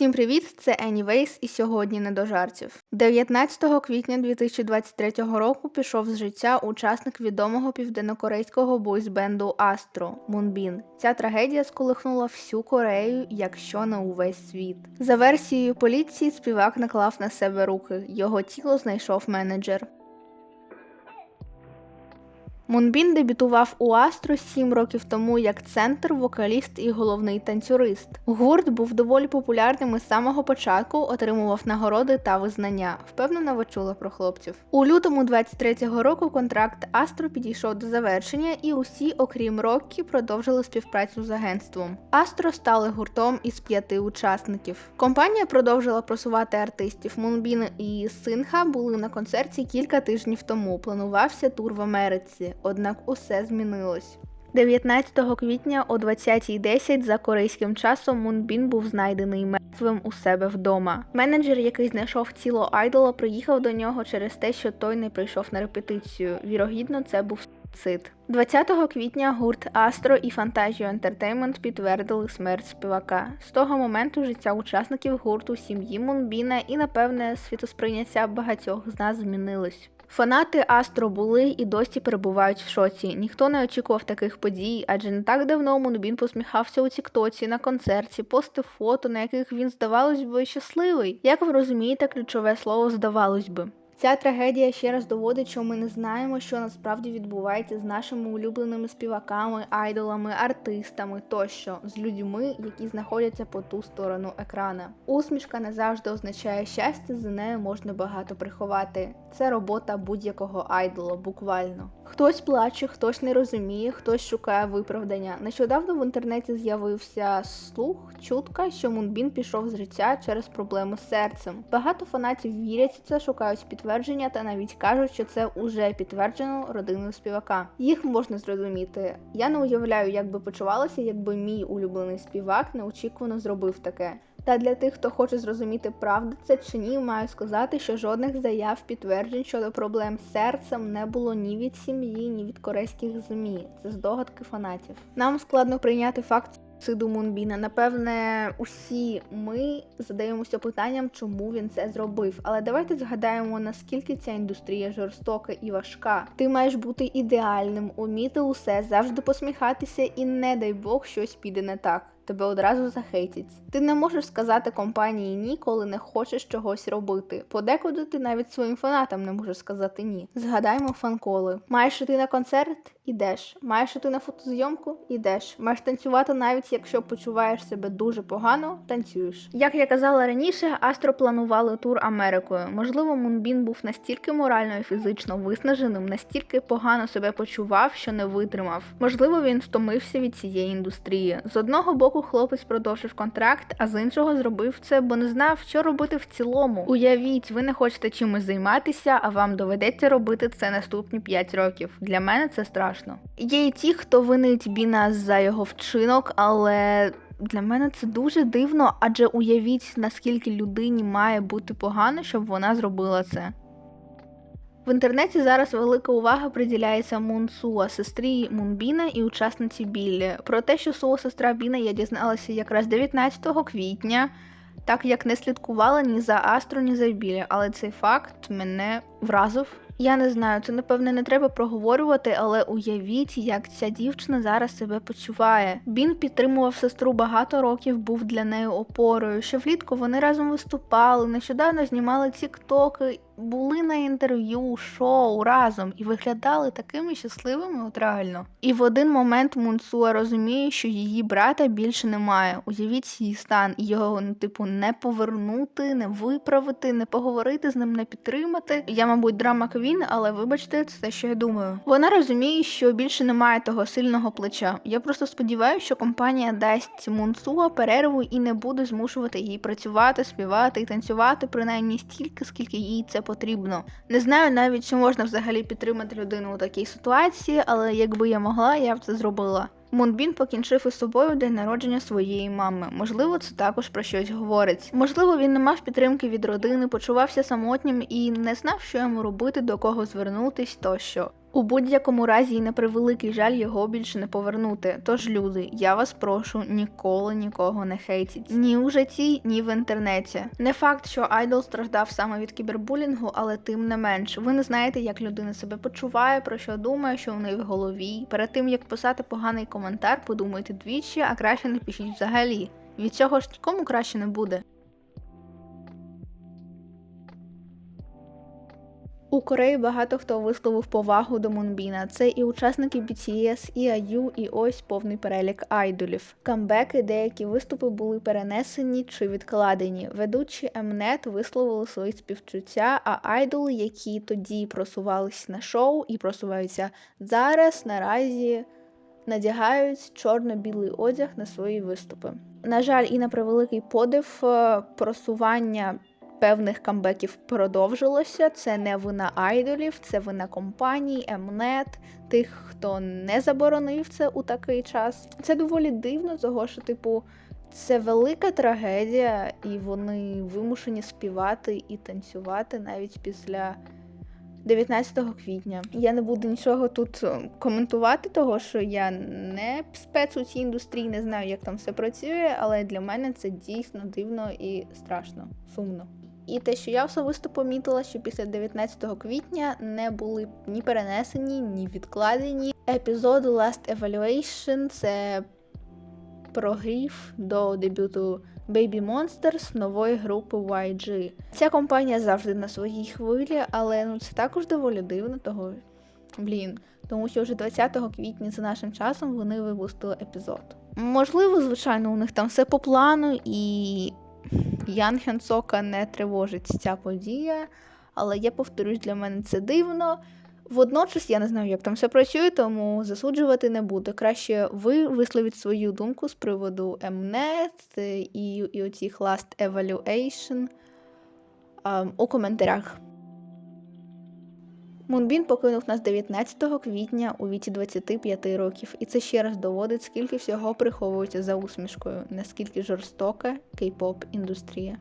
Всім привіт! Це Anyways і сьогодні не до жартів. 19 квітня 2023 року пішов з життя учасник відомого південнокорейського бойсбенду Астро Мунбін. Ця трагедія сколихнула всю Корею, якщо не увесь світ. За версією поліції, співак наклав на себе руки. Його тіло знайшов менеджер. Мунбін дебютував у Астро сім років тому як центр, вокаліст і головний танцюрист. Гурт був доволі популярним із самого початку, отримував нагороди та визнання. Впевнено, ви чули про хлопців. У лютому 23-го року контракт Астро підійшов до завершення, і усі, окрім Роккі, продовжили співпрацю з агентством. Астро стали гуртом із п'яти учасників. Компанія продовжила просувати артистів. Мунбін і Синха були на концерті кілька тижнів тому. Планувався тур в Америці однак усе змінилось. 19 квітня о 20.10 за корейським часом Мунбін був знайдений мертвим у себе вдома. Менеджер, який знайшов тіло айдола, приїхав до нього через те, що той не прийшов на репетицію. Вірогідно, це був суїцид. 20 квітня гурт Астро і Фантазіо Entertainment підтвердили смерть співака. З того моменту життя учасників гурту сім'ї Мунбіна і, напевне, світосприйняття багатьох з нас змінилось. Фанати Астро були і досі перебувають в шоці. Ніхто не очікував таких подій, адже не так давно Мунбін посміхався у Тіктоці на концерті, постив фото, на яких він, здавалось би, щасливий. Як ви розумієте, ключове слово здавалось би. Ця трагедія ще раз доводить, що ми не знаємо, що насправді відбувається з нашими улюбленими співаками, айдолами, артистами тощо, з людьми, які знаходяться по ту сторону екрана. Усмішка не завжди означає щастя, за нею можна багато приховати. Це робота будь-якого айдола, буквально. Хтось плаче, хтось не розуміє, хтось шукає виправдання. Нещодавно в інтернеті з'явився слух, чутка, що Мунбін пішов з життя через проблеми з серцем. Багато фанатів вірять це, шукають підтвердження та навіть кажуть, що це уже підтверджено родиною співака. Їх можна зрозуміти. Я не уявляю, як би почувалося, якби мій улюблений співак неочікувано зробив таке. Та для тих, хто хоче зрозуміти, правда це чи ні, маю сказати, що жодних заяв підтверджень щодо проблем з серцем не було ні від сім'ї, ні від корейських змі. Це здогадки фанатів. Нам складно прийняти факт суциду Мунбіна. Напевне, усі ми задаємося питанням, чому він це зробив. Але давайте згадаємо, наскільки ця індустрія жорстока і важка. Ти маєш бути ідеальним, уміти усе, завжди посміхатися, і не дай Бог щось піде не так тебе одразу захейтять. Ти не можеш сказати компанії ні, коли не хочеш чогось робити. Подекуди ти навіть своїм фанатам не можеш сказати ні. Згадаймо фанколи. Маєш іти на концерт ідеш. Маєш іти на фотозйомку ідеш. Маєш танцювати навіть якщо почуваєш себе дуже погано, танцюєш. Як я казала раніше, Астро планували тур Америкою. Можливо, Мунбін був настільки морально і фізично виснаженим, настільки погано себе почував, що не витримав. Можливо, він втомився від цієї індустрії. З одного боку хлопець продовжив контракт, а з іншого зробив це, бо не знав, що робити в цілому. Уявіть, ви не хочете чимось займатися, а вам доведеться робити це наступні 5 років. Для мене це страшно. Є і ті, хто винить Біна за його вчинок, але. Для мене це дуже дивно, адже уявіть, наскільки людині має бути погано, щоб вона зробила це. В інтернеті зараз велика увага приділяється Мун Суа, сестрі Мунбіна і учасниці Біллі. Про те, що Суа сестра Біна я дізналася якраз 19 квітня, так як не слідкувала ні за Астро, ні за Біллі, але цей факт мене вразив. Я не знаю, це напевне не треба проговорювати, але уявіть, як ця дівчина зараз себе почуває. Бін підтримував сестру багато років, був для неї опорою. Ще влітку вони разом виступали, нещодавно знімали тіктоки були на інтерв'ю, шоу разом і виглядали такими щасливими, от реально. І в один момент Мунсуа розуміє, що її брата більше немає. Уявіть її стан, його, ну, типу, не повернути, не виправити, не поговорити з ним, не підтримати. Я, мабуть, драма Квін, але вибачте, це те, що я думаю. Вона розуміє, що більше немає того сильного плеча. Я просто сподіваюся, що компанія дасть Мунсуа перерву і не буде змушувати її працювати, співати і танцювати принаймні стільки, скільки їй це. Не знаю навіть, чи можна взагалі підтримати людину у такій ситуації, але якби я могла, я б це зробила. Мунбін покінчив із собою день народження своєї мами. Можливо, це також про щось говорить. Можливо, він не мав підтримки від родини, почувався самотнім і не знав, що йому робити, до кого звернутись тощо. У будь-якому разі і на превеликий жаль його більше не повернути. Тож, люди, я вас прошу, ніколи нікого не хейтіть. Ні у житті, ні в інтернеті. Не факт, що айдол страждав саме від кібербулінгу, але тим не менш. Ви не знаєте, як людина себе почуває, про що думає, що в неї в голові. Перед тим як писати поганий коментар, подумайте двічі, а краще не пишіть взагалі. Від цього ж нікому краще не буде. У Кореї багато хто висловив повагу до Мунбіна. Це і учасники BTS, і IU, і ось повний перелік айдолів. Камбеки, деякі виступи були перенесені чи відкладені. Ведучі Mnet висловили свої співчуття, а айдоли, які тоді просувались на шоу і просуваються зараз, наразі надягають чорно-білий одяг на свої виступи. На жаль, і на превеликий подив е, просування певних камбеків продовжилося. Це не вина айдолів, це вина компаній, Mnet, тих, хто не заборонив це у такий час. Це доволі дивно, того що, типу, це велика трагедія, і вони вимушені співати і танцювати навіть після. 19 квітня. Я не буду нічого тут е, коментувати, того що я не спец у цій індустрії, не знаю, як там все працює, але для мене це дійсно дивно і страшно, сумно. І те, що я особисто помітила, що після 19 квітня не були ні перенесені, ні відкладені. Епізод Last Evaluation це прогрів до дебюту Baby Monsters нової групи YG. Ця компанія завжди на своїй хвилі, але ну це також доволі дивно, того блін. Тому що вже 20 квітня за нашим часом вони випустили епізод. Можливо, звичайно, у них там все по плану, і Ян Хенсока не тривожить ця подія, але я повторюсь, для мене це дивно. Водночас я не знаю, як там все працює, тому засуджувати не буду. Краще ви висловіть свою думку з приводу Mnet і, і оцих Last Evaluation а, у коментарях. Мунбін покинув нас 19 квітня у віці 25 років, і це ще раз доводить, скільки всього приховується за усмішкою, наскільки жорстока кей-поп індустрія.